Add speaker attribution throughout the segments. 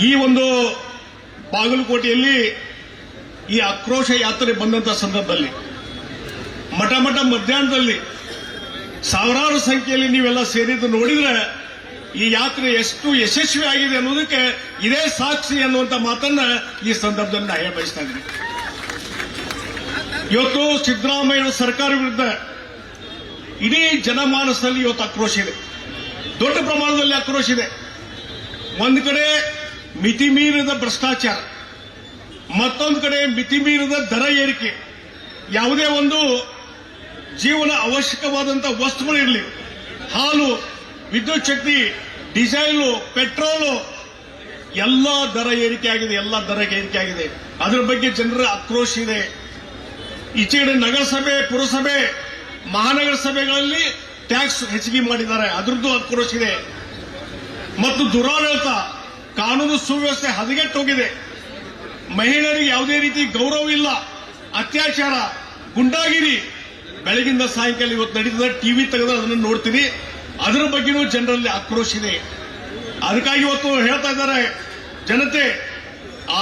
Speaker 1: ಈ ಒಂದು ಬಾಗಲಕೋಟೆಯಲ್ಲಿ ಈ ಆಕ್ರೋಶ ಯಾತ್ರೆ ಬಂದಂತಹ ಸಂದರ್ಭದಲ್ಲಿ, ಮಠ ಮಠ ಮಧ್ಯಾಹ್ನದಲ್ಲಿ ಸಾವಿರಾರು ಸಂಖ್ಯೆಯಲ್ಲಿ ನೀವೆಲ್ಲ ಸೇರಿದ್ದು ನೋಡಿದ್ರೆ ಈ ಯಾತ್ರೆ ಎಷ್ಟು ಯಶಸ್ವಿ ಆಗಿದೆ ಅನ್ನೋದಕ್ಕೆ ಇದೇ ಸಾಕ್ಷಿ ಅನ್ನುವಂತ ಮಾತನ್ನ ಈ ಸಂದರ್ಭದಲ್ಲಿ ನಾ ಬಯಸ್ತಾ ಇದ್ದೀನಿ. ಇವತ್ತು ಸಿದ್ದರಾಮಯ್ಯ ಸರ್ಕಾರ ವಿರುದ್ಧ ಇಡೀ ಜನಮಾನಸದಲ್ಲಿ ಇವತ್ತು ಆಕ್ರೋಶ ಇದೆ. ದೊಡ್ಡ ಪ್ರಮಾಣದಲ್ಲಿ ಆಕ್ರೋಶ ಇದೆ. ಒಂದು ಕಡೆ ಮಿತಿ ಮೀರಿದ ಭ್ರಷ್ಟಾಚಾರ, ಮತ್ತೊಂದು ಕಡೆ ಮಿತಿ ಮೀರಿದ ದರ ಏರಿಕೆ, ಯಾವುದೇ ಒಂದು ಜೀವನ ಅವಶ್ಯಕವಾದಂತಹ ವಸ್ತುಗಳಿರಲಿ ಹಾಲು, ವಿದ್ಯುತ್ ಶಕ್ತಿ, ಡೀಸೆಲು, ಪೆಟ್ರೋಲು, ಎಲ್ಲ ದರ ಏರಿಕೆ ಆಗಿದೆ, ಎಲ್ಲ ದರ ಏರಿಕೆ ಆಗಿದೆ. ಅದರ ಬಗ್ಗೆ ಜನರ ಆಕ್ರೋಶ ಇದೆ. ಈಚೆಗಡೆ ನಗರಸಭೆ, ಪುರಸಭೆ ಮಹಾನಗರ ಸಭೆಗಳಲ್ಲಿ ಟ್ಯಾಕ್ಸ್ ಹೆಚ್ಚಿಗೆ ಮಾಡಿದ್ದಾರೆ. ಅದರದ್ದು ಆಕ್ರೋಶ ಇದೆ. ಮತ್ತು ದುರಾಡಳಿತ ಕಾನೂನು ಸುವ್ಯವಸ್ಥೆ ಹದಗೆಟ್ಟೋಗಿದೆ. ಮಹಿಳೆಯರಿಗೆ ಯಾವುದೇ ರೀತಿ ಗೌರವ ಇಲ್ಲ, ಅತ್ಯಾಚಾರ, ಗುಂಡಾಗಿರಿ. ಬೆಳಗಿಂದ ಸಾಯಂಕಾಲ ಇವತ್ತು ನಡೀತದೆ, ಟಿವಿ ತೆಗೆದ ಅದನ್ನು ನೋಡ್ತೀವಿ ಅದರ ಬಗ್ಗೆನೂ ಜನರಲ್ಲಿ ಆಕ್ರೋಶ ಇದೆ. ಅದಕ್ಕಾಗಿ ಇವತ್ತು ಹೇಳ್ತಾ ಇದ್ದಾರೆ, ಜನತೆ,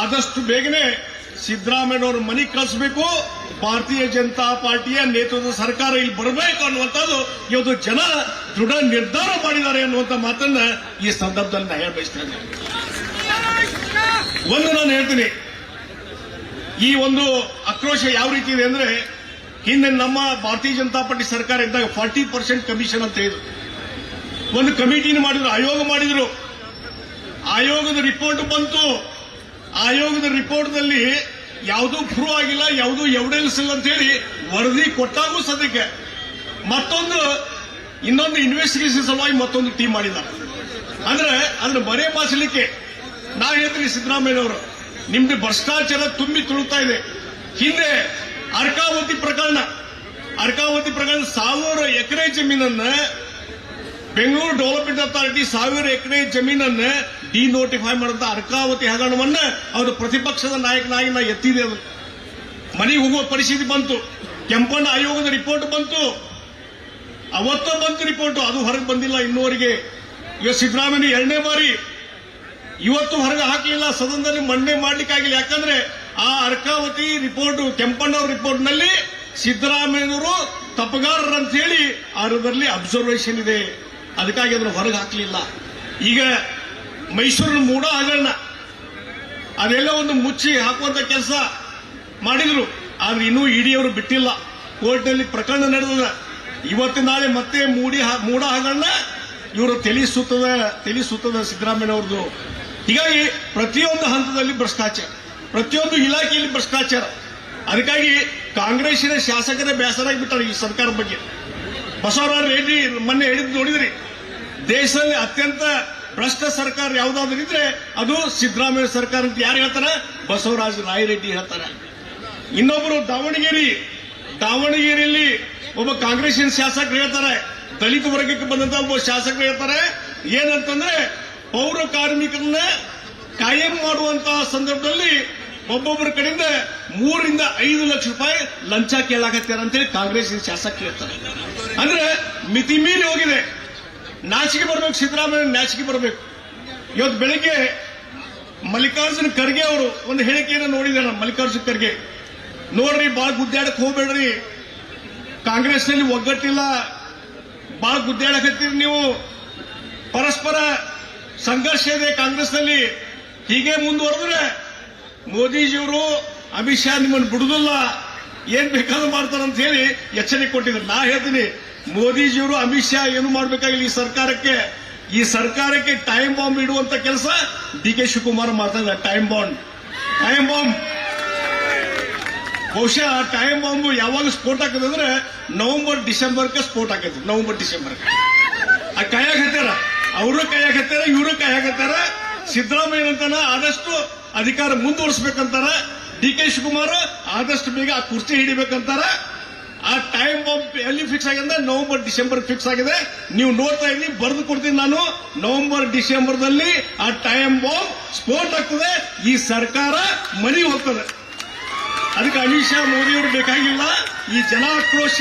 Speaker 1: ಆದಷ್ಟು ಬೇಗನೆ ಸಿದ್ದರಾಮಯ್ಯನವರು ಮನೆ ಕಳಿಸಬೇಕು. ಭಾರತೀಯ ಜನತಾ ಪಾರ್ಟಿಯ ನೇತೃತ್ವದ ಸರ್ಕಾರ ಇಲ್ಲಿ ಬರಬೇಕು ಅನ್ನುವಂಥದ್ದು ಇವತ್ತು ಜನ ದೃಢ ನಿರ್ಧಾರ ಮಾಡಿದ್ದಾರೆ ಅನ್ನುವಂಥ ಮಾತನ್ನ ಈ ಸಂದರ್ಭದಲ್ಲಿ ನಾನು ಹೇಳ ಬಯಸ್ತಾ ಇದ್ದೇನೆ. ಒಂದು ನಾನು ಹೇಳ್ತೀನಿ. ಈ ಒಂದು ಆಕ್ರೋಶ ಯಾವ ರೀತಿ ಇದೆ ಅಂದ್ರೆ, ಹಿಂದೆ ನಮ್ಮ ಭಾರತೀಯ ಜನತಾ ಪಾರ್ಟಿ ಸರ್ಕಾರ ಇದ್ದಾಗ ಫಾರ್ಟಿ ಪರ್ಸೆಂಟ್ ಕಮಿಷನ್ ಅಂತ ಇದು ಒಂದು ಕಮಿಟಿನ ಮಾಡಿದ್ರು, ಆಯೋಗ ಮಾಡಿದ್ರು. ಆಯೋಗದ ರಿಪೋರ್ಟ್ ಬಂತು. ಆಯೋಗದ ರಿಪೋರ್ಟ್ನಲ್ಲಿ ಯಾವುದೂ ಪ್ರೂವ್ ಆಗಿಲ್ಲ, ಯಾವುದೂ ಎವಿಡೆನ್ಸ್ ಇಲ್ಲ ಅಂತ ಹೇಳಿ ವರದಿ ಕೊಟ್ಟಾಗೂ ಸದ್ಯಕ್ಕೆ. ಮತ್ತೊಂದು, ಇನ್ನೊಂದು ಇನ್ವೆಸ್ಟಿಗೇಷನ್ ಸಲುವಾಗಿ ಮತ್ತೊಂದು ಟೀಮ್ ಮಾಡಿದ್ದಾರೆ. ಅಂದ್ರೆ ಅದನ್ನ ಬರೆ ಮಾಸಲಿಕ್ಕೆ ನಾ ಹೇಳ್ತೀನಿ ಸಿದ್ದರಾಮಯ್ಯನವರು ನಿಮ್ದು ಭ್ರಷ್ಟಾಚಾರ ತುಂಬಿ ತುಳುಕ್ತಾ ಇದೆ. ಹಿಂದೆ ಅರ್ಕಾವತಿ ಪ್ರಕರಣ ಅರ್ಕಾವತಿ ಪ್ರಕರಣ ಸಾವಿರ ಎಕರೆ ಜಮೀನನ್ನ ಬೆಂಗಳೂರು ಡೆವಲಪ್ಮೆಂಟ್ ಅಥಾರಿಟಿ ಸಾವಿರ ಎಕರೆ ಜಮೀನನ್ನ ಡಿನೋಟಿಫೈ ಮಾಡಿದ ಅರ್ಕಾವತಿ ಹಗರಣವನ್ನ ಅವರು ಪ್ರತಿಪಕ್ಷದ ನಾಯಕನಾಗಿ ನಾ ಎತ್ತಿದೆ ಅದು. ಮನೆಗೆ ಹೋಗುವ ಪರಿಸ್ಥಿತಿ ಬಂತು. ಕೆಂಪಣ್ಣ ಆಯೋಗದ ರಿಪೋರ್ಟ್ ಬಂತು. ಅವತ್ತ ಬಂತು ರಿಪೋರ್ಟ್. ಅದು ಹೊರಗೆ ಬಂದಿಲ್ಲ ಇನ್ನೂವರೆಗೆ. ಇವತ್ತು ಸಿದ್ದರಾಮಯ್ಯ ಎರಡನೇ ಬಾರಿ ಇವತ್ತು ಹೊರಗೆ ಹಾಕಲಿಲ್ಲ, ಸದನದಲ್ಲಿ ಮಂಡನೆ ಮಾಡ್ಲಿಕ್ಕಾಗಿಲ್ಲ. ಯಾಕಂದ್ರೆ ಆ ಅರ್ಕಾವತಿ ರಿಪೋರ್ಟ್ ಕೆಂಪಣ್ಣವ್ರ ರಿಪೋರ್ಟ್ನಲ್ಲಿ ಸಿದ್ದರಾಮಯ್ಯನವರು ಅಂತ ಹೇಳಿ ಅದರಲ್ಲಿ ಅಬ್ಸರ್ವೇಷನ್ ಇದೆ. ಅದಕ್ಕಾಗಿ ಅದನ್ನು ಹೊರಗೆ ಹಾಕಲಿಲ್ಲ. ಈಗ ಮೈಸೂರಿನ ಮೂಡ ಹಗರಣ, ಅದೆಲ್ಲ ಒಂದು ಮುಚ್ಚಿ ಹಾಕುವಂತ ಕೆಲಸ ಮಾಡಿದ್ರು. ಆದ್ರೆ ಇನ್ನೂ ಇಡಿಯವರು ಬಿಟ್ಟಿಲ್ಲ. ಕೋರ್ಟ್ನಲ್ಲಿ ಪ್ರಕರಣ ನಡೆದ ಇವತ್ತು ನಾಳೆ ಮತ್ತೆ ಮೂಡಿ ಮೂಡ ಹಗರಣ ಇವರು ತಲೆ ಸುತ್ತದ ತಲೆ ಸುತ್ತದ ಸಿದ್ದರಾಮಯ್ಯನವ್ರದ್ದು. ಹೀಗಾಗಿ ಪ್ರತಿಯೊಂದು ಹಂತದಲ್ಲಿ ಭ್ರಷ್ಟಾಚಾರ, ಪ್ರತಿಯೊಂದು ಇಲಾಖೆಯಲ್ಲಿ ಭ್ರಷ್ಟಾಚಾರ. ಅದಕ್ಕಾಗಿ ಕಾಂಗ್ರೆಸ್ನ ಶಾಸಕರೇ ಬೇಸರಾಗಿ ಬಿಟ್ಟಾರೆ ಈ ಸರ್ಕಾರ ಬಗ್ಗೆ. ಬಸವರಾಜ ರೆಡ್ಡಿ ಮೊನ್ನೆ ಹೇಳಿದ್ದು ನೋಡಿದ್ರಿ, ದೇಶದಲ್ಲಿ ಅತ್ಯಂತ ಭ್ರಷ್ಟ ಸರ್ಕಾರ ಯಾವುದಾದ್ರೂ ಇದ್ರೆ ಅದು ಸಿದ್ದರಾಮಯ್ಯ ಸರ್ಕಾರ ಅಂತ ಯಾರು ಹೇಳ್ತಾರೆ? ಬಸವರಾಜ ರಾಯರೆಡ್ಡಿ ಹೇಳ್ತಾರೆ. ಇನ್ನೊಬ್ಬರು ದಾವಣಗೆರೆ, ದಾವಣಗೆರೆಯಲ್ಲಿ ಒಬ್ಬ ಕಾಂಗ್ರೆಸ್ಸಿನ ಶಾಸಕರು ಹೇಳ್ತಾರೆ, ದಲಿತ ವರ್ಗಕ್ಕೆ ಬಂದಂತ ಒಬ್ಬ ಶಾಸಕರು ಹೇಳ್ತಾರೆ, ಏನಂತಂದ್ರೆ ಪೌರ ಕಾರ್ಮಿಕರನ್ನ ಕಾಯಂ ಮಾಡುವಂತಹ ಸಂದರ್ಭದಲ್ಲಿ ಒಬ್ಬೊಬ್ಬರ ಕಡೆಯಿಂದ ಮೂರರಿಂದ ಐದು ಲಕ್ಷ ರೂಪಾಯಿ ಲಂಚ ಕೇಳಾಕತ್ಯಾರ ಅಂತೇಳಿ ಕಾಂಗ್ರೆಸ್ ಶಾಸಕ ಹೇಳ್ತಾರೆ ಅಂದ್ರೆ ಮಿತಿ ಮೀರಿ ಹೋಗಿದೆ. ನಾಚಿಕೆ ಬರ್ಬೇಕು, ಸಿದ್ದರಾಮಯ್ಯ ನಾಚಿಕೆ ಬರಬೇಕು. ಇವತ್ತು ಬೆಳಿಗ್ಗೆ ಮಲ್ಲಿಕಾರ್ಜುನ ಖರ್ಗೆ ಅವರು ಒಂದು ಹೇಳಿಕೆಯನ್ನು ನೋಡಿದಾರ ಮಲ್ಲಿಕಾರ್ಜುನ್ ಮಲ್ಲಿಕಾರ್ಜುನ ಖರ್ಗೆ. ನೋಡ್ರಿ, ಬಾಳ ಗುದ್ದಾಡಕ್ ಹೋಗ್ಬೇಡ್ರಿ. ಕಾಂಗ್ರೆಸ್ನಲ್ಲಿ ಒಗ್ಗಟ್ಟಿಲ್ಲ. ಬಾಳ ಗುದ್ದಾಡಕತ್ತೀರಿ ನೀವು. ಪರಸ್ಪರ ಸಂಘರ್ಷ ಇದೆ ಕಾಂಗ್ರೆಸ್ನಲ್ಲಿ. ಹೀಗೆ ಮುಂದುವರೆದ್ರೆ ಮೋದಿಜಿಯವರು ಅಮಿತ್ ಶಾ ನಿಮ್ಮನ್ನು ಬಿಡುದಿಲ್ಲ ಏನ್ ಬೇಕಾದ್ರೂ ಮಾಡ್ತಾರಂತ ಹೇಳಿ ಎಚ್ಚರಿಕೆ ಕೊಟ್ಟಿದ್ರು ನಾ ಹೇಳ್ತೀನಿ, ಮೋದಿಜಿಯವರು ಅಮಿತ್ ಶಾ ಏನು ಮಾಡ್ಬೇಕಾಗಿಲ್ಲ ಈ ಸರ್ಕಾರಕ್ಕೆ. ಈ ಸರ್ಕಾರಕ್ಕೆ ಟೈಮ್ ಬಾಂಬ್ ಇಡುವಂತ ಕೆಲಸ ಡಿ ಕೆ ಶಿವಕುಮಾರ್ ಮಾಡ್ತಾ ಟೈಮ್ ಬಾಂಬ್ ಟೈಮ್ ಬಾಂಬ್ ಬಹುಶಃ ಟೈಮ್ ಬಾಂಬ್ ಯಾವಾಗ ಸ್ಫೋಟ ಆಕದೆ ಅಂದ್ರೆ ನವೆಂಬರ್ ಡಿಸೆಂಬರ್ಗೆ ಸ್ಫೋಟ ಆಕೈತಿ ನವೆಂಬರ್ ಡಿಸೆಂಬರ್ ಆ ಹತ್ತಾರ ಅವರು ಕೈ ಇವರು ಕೈ ಸಿದ್ದರಾಮಯ್ಯ ಅಂತಾನ ಆದಷ್ಟು ಅಧಿಕಾರ ಮುಂದುವರಿಸಬೇಕಂತಾರ. ಡಿ ಕೆ ಶಿವಕುಮಾರ್ ಆದಷ್ಟು ಬೇಗ ಆ ಕುರ್ಚಿ ಹಿಡಿಬೇಕಂತಾರ. ಆ ಟೈಮ್ ಬಾಂಬ್ ಎಲ್ಲಿ ಫಿಕ್ಸ್ ಆಗಿದೆ? ನವೆಂಬರ್, ಡಿಸೆಂಬರ್ ಫಿಕ್ಸ್ ಆಗಿದೆ. ನೀವು ನೋಡ್ತಾ ಇದ್ದೀನಿ ಬರೆದು ಕೊಡ್ತೀನಿ ನಾನು. ನವೆಂಬರ್, ಡಿಸೆಂಬರ್ದಲ್ಲಿ ಆ ಟೈಮ್ ಬಾಂಬ್ ಸ್ಫೋಟ ಆಗ್ತದೆ. ಈ ಸರ್ಕಾರ ಮರಿ ಹೋಗ್ತದೆ. ಅದಕ್ಕೆ ಅಮಿತ್ ಶಾ, ಮೋದಿಯವರು ಬೇಕಾಗಿಲ್ಲ. ಈ ಜನಾಕ್ರೋಶ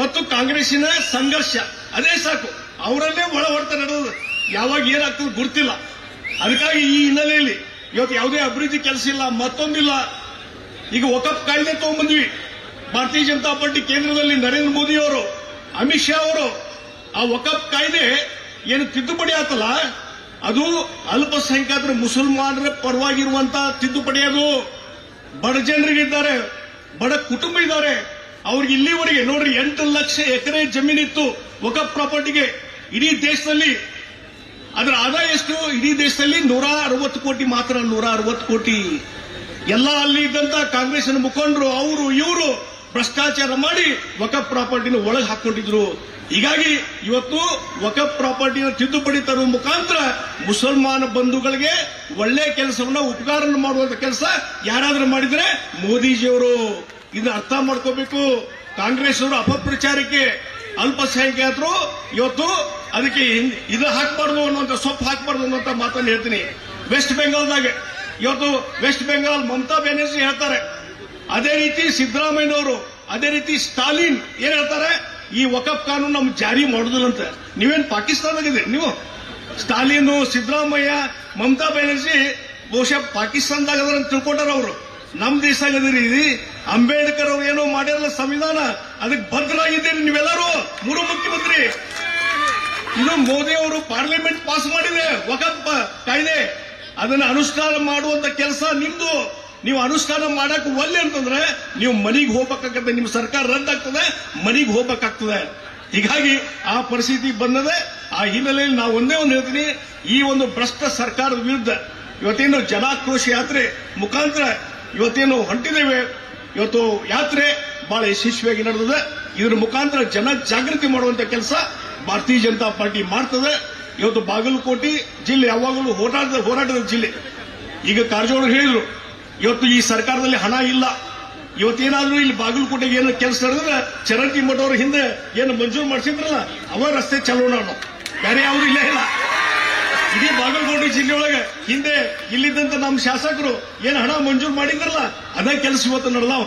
Speaker 1: ಮತ್ತು ಕಾಂಗ್ರೆಸ್ಸಿನ ಸಂಘರ್ಷ, ಅದೇ ಸಾಕು. ಅವರಲ್ಲೇ ಒಳ ಹೊಡೆತ ನಡೆದು ಯಾವಾಗ ಏನಾಗ್ತದೆ ಗುರ್ತಿಲ್ಲ ಅದಕ್ಕಾಗಿ ಈ ಹಿನ್ನೆಲೆಯಲ್ಲಿ ಇವತ್ತು ಯಾವುದೇ ಅಭಿವೃದ್ಧಿ ಕೆಲಸ ಇಲ್ಲ, ಮತ್ತೊಂದಿಲ್ಲ. ಈಗ ಒಕಪ್ ಕಾಯ್ದೆ ತಗೊಂಡ್ಬಂದ್ವಿ. ಭಾರತೀಯ ಜನತಾ ಪಾರ್ಟಿ ಕೇಂದ್ರದಲ್ಲಿ ನರೇಂದ್ರ ಮೋದಿ ಅವರು, ಅಮಿತ್ ಶಾ ಅವರು, ಆ ಒಕಪ್ ಕಾಯ್ದೆ ಏನು ತಿದ್ದುಪಡಿ ಆತಲ್ಲ ಅದು ಅಲ್ಪಸಂಖ್ಯಾತರ ಮುಸಲ್ಮಾನರ ಪರವಾಗಿರುವಂತಹ ತಿದ್ದುಪಡಿ ಅದು. ಬಡ ಜನರಿಗಿದ್ದಾರೆ ಬಡ ಕುಟುಂಬ ಇದ್ದಾರೆ. ಅವ್ರಿಗೆ ಇಲ್ಲಿವರೆಗೆ ನೋಡ್ರಿ, ಎಂಟು ಲಕ್ಷ ಎಕರೆ ಜಮೀನಿತ್ತು ಒಕಪ್ ಪ್ರಾಪರ್ಟಿಗೆ. ಇಡೀ ದೇಶದಲ್ಲಿ ಅದರ ಆದಾಯ ಎಷ್ಟು? ಇಡೀ ದೇಶದಲ್ಲಿ ನೂರ ಅರವತ್ತು ಕೋಟಿ ಮಾತ್ರ, ನೂರ ಅರವತ್ತು ಕೋಟಿ. ಎಲ್ಲ ಅಲ್ಲಿ ಇದ್ದಂತ ಕಾಂಗ್ರೆಸ್ನ ಮುಖಂಡರು, ಅವರು, ಇವರು ಭ್ರಷ್ಟಾಚಾರ ಮಾಡಿ ವಕಫ್ ಪ್ರಾಪರ್ಟಿನ ಒಳಗೆ ಹಾಕೊಂಡಿದ್ರು ಹೀಗಾಗಿ ಇವತ್ತು ವಕಫ್ ಪ್ರಾಪರ್ಟಿನ ತಿದ್ದುಪಡಿ ತರುವ ಮುಖಾಂತರ ಮುಸಲ್ಮಾನ ಬಂಧುಗಳಿಗೆ ಒಳ್ಳೆ ಕೆಲಸವನ್ನ ಉಪಕಾರ ಮಾಡುವಂತ ಕೆಲಸ ಯಾರಾದ್ರೂ ಮಾಡಿದ್ರೆ ಮೋದಿಜಿಯವರು. ಇದನ್ನ ಅರ್ಥ ಮಾಡ್ಕೋಬೇಕು. ಕಾಂಗ್ರೆಸ್ ಅವರು ಅಪಪ್ರಚಾರಕ್ಕೆ ಅಲ್ಪಸಂಖ್ಯಾತರು ಇವತ್ತು ಅದಕ್ಕೆ ಇದು ಹಾಕ್ಬಾರ್ದು ಅನ್ನುವಂತ ಸೊಪ್ಪು ಹಾಕ್ಬಾರ್ದು ಅನ್ನುವಂತ ಮಾತನ್ನು ಹೇಳ್ತೀನಿ. ವೆಸ್ಟ್ ಬೆಂಗಾಲ್ದಾಗ ಇವತ್ತು ವೆಸ್ಟ್ ಬೆಂಗಾಲ್ ಮಮತಾ ಬ್ಯಾನರ್ಜಿ ಹೇಳ್ತಾರೆ. ಅದೇ ರೀತಿ ಸಿದ್ದರಾಮಯ್ಯನವರು, ಅದೇ ರೀತಿ ಸ್ಟಾಲಿನ್ ಏನ್ ಹೇಳ್ತಾರೆ? ಈ ವಕಫ್ ಕಾನೂನು ನಮ್ಗೆ ಜಾರಿ ಮಾಡುದಿಲ್ಲಂತ. ನೀವೇನ್ ಪಾಕಿಸ್ತಾನದಾಗಿದೆ ನೀವು ಸ್ಟಾಲಿನ್, ಸಿದ್ದರಾಮಯ್ಯ, ಮಮತಾ ಬ್ಯಾನರ್ಜಿ ಬಹುಶಃ ಪಾಕಿಸ್ತಾನದಾಗ ತಿಳ್ಕೊಂಡಾರ ಅವರು. ನಮ್ ದೇಶದಾಗದಿರಿ ಅಂಬೇಡ್ಕರ್ ಅವ್ರು ಏನೋ ಮಾಡಿರಲ್ಲ ಸಂವಿಧಾನ. ಅದಕ್ಕೆ ಬದ್ಧರಾಗಿದ್ದೀರಿ ನೀವೆಲ್ಲರೂ. ಮೂರು ಮುಖ್ಯಮಂತ್ರಿ. ಇದು ಮೋದಿ ಅವರು ಪಾರ್ಲಿಮೆಂಟ್ ಪಾಸ್ ಮಾಡಿದೆ ವಕಫ್ ಕಾಯ್ದೆ. ಅದನ್ನ ಅನುಷ್ಠಾನ ಮಾಡುವಂತ ಕೆಲಸ ನಿಮ್ದು. ನೀವು ಅನುಷ್ಠಾನ ಮಾಡಕ್ ಒಲ್ಲೆ ಅಂತಂದ್ರೆ ನೀವು ಮನೆಗೆ ಹೋಗ್ಬೇಕಾಗತ್ತೆ. ನಿಮ್ಮ ಸರ್ಕಾರ ರದ್ದಾಗ್ತದೆ, ಮನೆಗೆ ಹೋಗ್ಬೇಕಾಗ್ತದೆ. ಹೀಗಾಗಿ ಆ ಪರಿಸ್ಥಿತಿ ಬಂದದೆ, ಆ ಹಿನ್ನೆಲೆಯಲ್ಲಿ ನಾವು ಒಂದೇ ಒಂದು ಹೇಳ್ತೀನಿ, ಈ ಒಂದು ಭ್ರಷ್ಟ ಸರ್ಕಾರದ ವಿರುದ್ಧ ಇವತ್ತೇನು ಜನಾಕ್ರೋಶ ಯಾತ್ರೆ ಮುಖಾಂತರ ಇವತ್ತೇನು ಹೊಂಟಿದ್ದೇವೆ. ಇವತ್ತು ಯಾತ್ರೆ ಬಹಳ ಯಶಸ್ವಿಯಾಗಿ ನಡೆದಿದೆ. ಇದರ ಮುಖಾಂತರ ಜನ ಜಾಗೃತಿ ಮಾಡುವಂತ ಕೆಲಸ ಭಾರತೀಯ ಜನತಾ ಪಾರ್ಟಿ ಮಾಡ್ತದೆ. ಇವತ್ತು ಬಾಗಲಕೋಟೆ ಜಿಲ್ಲೆ ಯಾವಾಗಲೂ ಹೋರಾಟದ ಹೋರಾಟದ ಜಿಲ್ಲೆ. ಈಗ ಕಾರಜೋಳ ಹೇಳಿದ್ರು, ಇವತ್ತು ಈ ಸರ್ಕಾರದಲ್ಲಿ ಹಣ ಇಲ್ಲ. ಇವತ್ತೇನಾದ್ರೂ ಇಲ್ಲಿ ಬಾಗಲಕೋಟೆಗೆ ಏನು ಕೆಲಸ ನಡೆದ್ರೆ ಚರಂತಿ ಮಠ ಅವ್ರ ಹಿಂದೆ ಏನು ಮಂಜೂರು ಮಾಡಿಸಿದ್ರಲ್ಲ ಅವ ರಸ್ತೆ ಚಲೋಣ ನಾವು ಬೇರೆ ಯಾವ್ದು ಇಲ್ಲ ಇಲ್ಲ. ಇಡೀ ಬಾಗಲಕೋಟೆ ಜಿಲ್ಲೆಯೊಳಗೆ ಹಿಂದೆ ಇಲ್ಲಿದ್ದಂತ ನಮ್ಮ ಶಾಸಕರು ಏನು ಹಣ ಮಂಜೂರು ಮಾಡಿದ್ರಲ್ಲ, ಅದೇ ಕೆಲಸ ಇವತ್ತು ನಡೆದಾವ.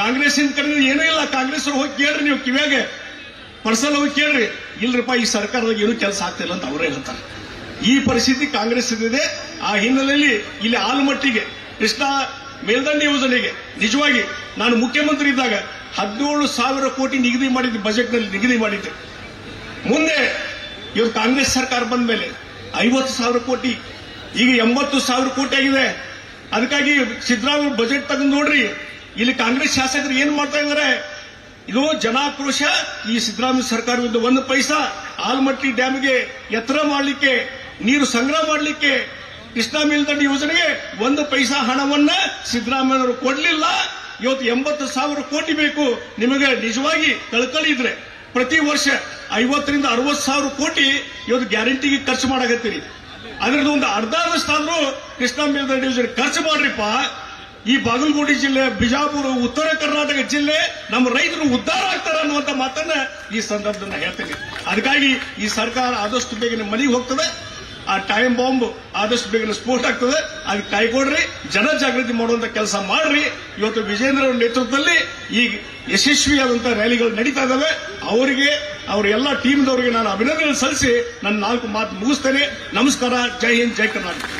Speaker 1: ಕಾಂಗ್ರೆಸ್ಸಿನ ಕಡೆ ಏನೂ ಇಲ್ಲ. ಕಾಂಗ್ರೆಸ್ ಹೋಗಿ ಕೇಳ್ರಿ ನೀವು ಕಿವ್ಯಾಗೆ. ಪರ್ಸನಲ್ ಹೋಗಿ ಕೇಳ್ರಿ, ಇಲ್ರಿಪ್ಪ, ಈ ಸರ್ಕಾರದಾಗ ಏನು ಕೆಲಸ ಆಗ್ತಿಲ್ಲ ಅಂತ ಅವರೇ ಹೇಳ್ತಾರೆ. ಈ ಪರಿಸ್ಥಿತಿ ಕಾಂಗ್ರೆಸ್ ಇದೆ ಆ ಹಿನ್ನೆಲೆಯಲ್ಲಿ ಇಲ್ಲಿ ಆಲಮಟ್ಟಿಗೆ, ಕೃಷ್ಣಾ ಮೇಲ್ದಂಡೆ ಯೋಜನೆಗೆ, ನಿಜವಾಗಿ ನಾನು ಮುಖ್ಯಮಂತ್ರಿ ಇದ್ದಾಗ ಹದಿನೇಳು ಸಾವಿರ ಕೋಟಿ ನಿಗದಿ ಮಾಡಿದ್ದೆ ಬಜೆಟ್ನಲ್ಲಿ ನಿಗದಿ ಮಾಡಿದ್ದೆ. ಮುಂದೆ ಇವರು ಕಾಂಗ್ರೆಸ್ ಸರ್ಕಾರ ಬಂದ ಮೇಲೆ ಐವತ್ತು ಸಾವಿರ ಕೋಟಿ, ಈಗ ಎಂಬತ್ತು ಸಾವಿರ ಕೋಟಿ ಆಗಿದೆ. ಅದಕ್ಕಾಗಿ ಸಿದ್ದರಾಮಯ್ಯ ಬಜೆಟ್ ತೆಗೆದು ನೋಡ್ರಿ, ಇಲ್ಲಿ ಕಾಂಗ್ರೆಸ್ ಶಾಸಕರು ಏನ್ ಮಾಡ್ತಾ ಇದ್ದಾರೆ? ಇದು ಜನಾಕ್ರೋಶ, ಈ ಸಿದ್ದರಾಮಯ್ಯ ಸರ್ಕಾರದಿಂದ ಒಂದು ಪೈಸಾ ಆಲ್ಮಟ್ಟಿ ಡ್ಯಾಮ್ಗೆ ಎತ್ತರ ಮಾಡಲಿಕ್ಕೆ, ನೀರು ಸಂಗ್ರಹ ಮಾಡಲಿಕ್ಕೆ, ಕೃಷ್ಣಾ ಮೇಲ್ದಂಡೆ ಯೋಜನೆಗೆ ಒಂದು ಪೈಸಾ ಹಣವನ್ನ ಸಿದ್ದರಾಮಯ್ಯವರು ಕೊಡಲಿಲ್ಲ. ಇವತ್ತು ಎಂಬತ್ತು ಸಾವಿರ ಕೋಟಿ ಬೇಕು. ನಿಮಗೆ ನಿಜವಾಗಿ ಕಳ್ಕಳಿ ಇದ್ರೆ ಪ್ರತಿ ವರ್ಷ ಐವತ್ತರಿಂದ ಅರವತ್ತು ಸಾವಿರ ಕೋಟಿ ಇವತ್ತು ಗ್ಯಾರಂಟಿಗೆ ಖರ್ಚು ಮಾಡಾಕತ್ತೀರಿ. ಅದ್ರದ್ದು ಒಂದು ಅರ್ಧ ಅರ್ಧದಷ್ಟಾದ್ರೂ ಕೃಷ್ಣಾ ಮೇಲ್ದಂಡೆ ಯೋಜನೆ ಖರ್ಚು ಮಾಡ್ರಿಪ್ಪ. ಈ ಬಾಗಲಕೋಟೆ ಜಿಲ್ಲೆ, ಬಿಜಾಪುರ, ಉತ್ತರ ಕರ್ನಾಟಕ ಜಿಲ್ಲೆ ನಮ್ಮ ರೈತರು ಉದ್ಧಾರ ಆಗ್ತಾರೆ ಅನ್ನುವಂತ ಮಾತನ್ನ ಈ ಸಂದರ್ಭದಲ್ಲಿ ಹೇಳ್ತೇನೆ. ಅದಕ್ಕಾಗಿ ಈ ಸರ್ಕಾರ ಆದಷ್ಟು ಬೇಗನೆ ಮನೆಗೆ ಹೋಗ್ತದೆ. ಆ ಟೈಮ್ ಬಾಂಬ್ ಆದಷ್ಟು ಬೇಗನೆ ಸ್ಫೋಟ ಆಗ್ತದೆ. ಅದಕ್ಕೆ ಜನ ಜಾಗೃತಿ ಮಾಡುವಂತ ಕೆಲಸ ಮಾಡ್ರಿ. ಇವತ್ತು ವಿಜೇಂದ್ರ ನೇತೃತ್ವದಲ್ಲಿ ಈ ಯಶಸ್ವಿಯಾದಂತಹ ರ್ಯಾಲಿಗಳು ನಡೀತಾ ಇದ್ದಾವೆ ಅವರಿಗೆ, ಅವರ ಎಲ್ಲ ಟೀಮ್ದವರಿಗೆ ನಾನು ಅಭಿನಂದನೆ ಸಲ್ಲಿಸಿ ನನ್ನ ನಾಲ್ಕು ಮಾತು ಮುಗಿಸ್ತೇನೆ. ನಮಸ್ಕಾರ, ಜೈ ಹಿಂದ್, ಜೈ Karnataka.